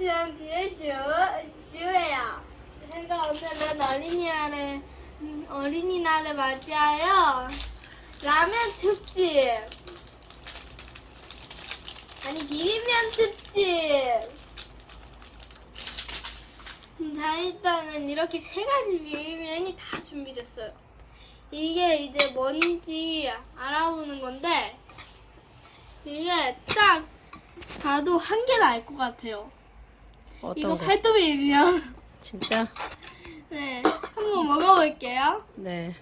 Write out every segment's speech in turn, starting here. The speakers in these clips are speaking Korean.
시간 뒤에 슈, 슈예요. 제가 오늘은 어린이날을, 음, 어린이날을 맞이하여 라면 특집. 아니, 비빔면 특집. 음, 자, 일단은 이렇게 세 가지 비빔면이 다 준비됐어요. 이게 이제 뭔지 알아보는 건데, 이게 딱 봐도 한 개는 알 것 같아요. 이거 거? 팔도 비빔면. 진짜? 네, 한번 먹어볼게요. 네.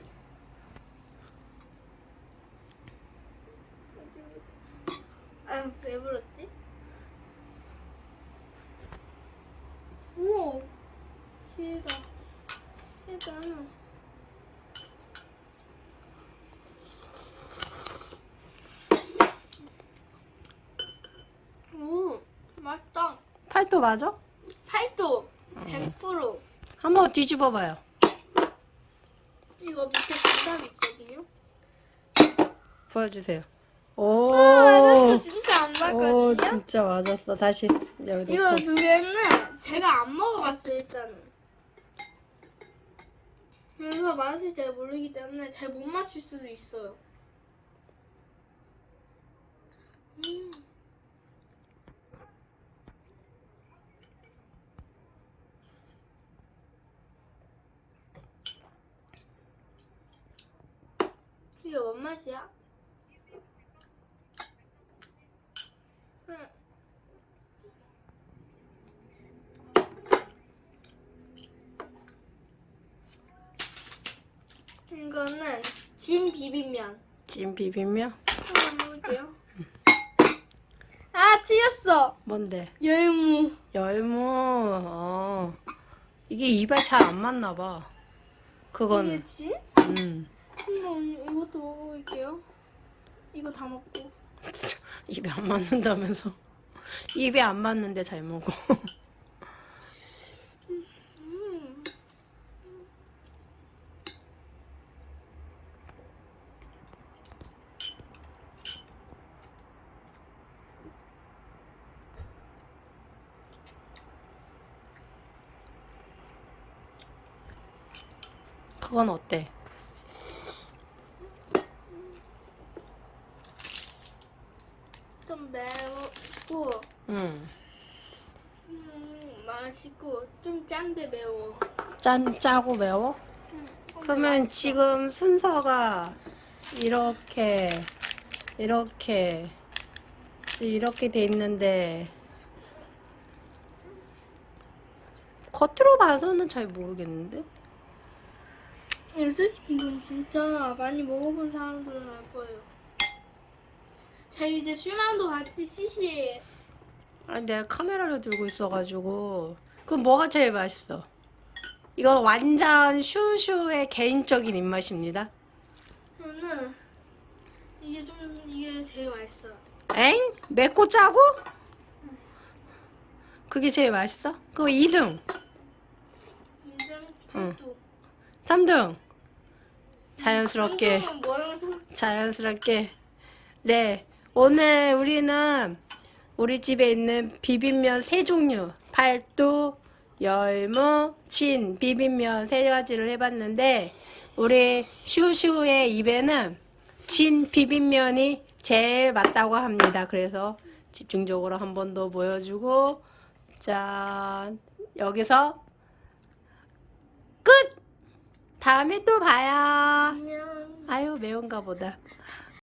아, 왜 불렀지? 오, 얘가, 얘가. 오, 맛있다. 팔도 맞아? 팔도 음. 100%. 한번 뒤집어 봐요. 이거 밑에 정답이 있거든요. 보여주세요. 오. 아, 맞았어. 진짜 안 오, 맞거든요. 진짜 맞았어. 다시 여기 이거 놓고. 두 개는 제가 안 먹어봤어요 일단은. 그래서 맛을 잘 모르기 때문에 잘 못 맞출 수도 있어요. 음. 이게 뭔 맛이야? 음. 이거는 진 비빔면. 찜 비빔면? 한번 먹을게요. 아, 튀었어. 뭔데? 열무. 열무. 어. 이게 입에 잘 안 맞나 봐. 그거는. 이게 진? 음. 한번 이것도 먹어볼게요. 이거 다 먹고. 입에 안 맞는다면서. 입에 안 맞는데 잘 먹어. 음. 그건 어때? 좀 매우고, 음. 음, 맛있고, 좀 짠데 매워. 짠, 짜고 매워? 그러면. 지금 순서가 이렇게 이렇게 이렇게 돼 있는데 겉으로 봐서는 잘 모르겠는데 네, 솔직히 이건 진짜 많이 먹어본 사람들은 알 거예요. 자, 이제 슈망도 같이 시시해. 아니 내가 카메라를 들고 있어가지고 그럼 뭐가 제일 맛있어? 이거 완전 슈슈의 개인적인 입맛입니다 저는 이게 좀 이게 제일 맛있어요. 엥? 맵고 짜고? 그게 제일 맛있어? 그거 2등 인생 응. 팔도. 3등 자연스럽게? 자연스럽게. 네. 오늘 우리는 우리 집에 있는 비빔면 세 종류. 팔도, 열무, 진, 비빔면 세 가지를 해봤는데, 우리 슈슈의 입에는 진 비빔면이 제일 맞다고 합니다. 그래서 집중적으로 한 번 더 보여주고, 짠. 여기서 끝! 다음에 또 봐요. 안녕. 아유, 매운가 보다.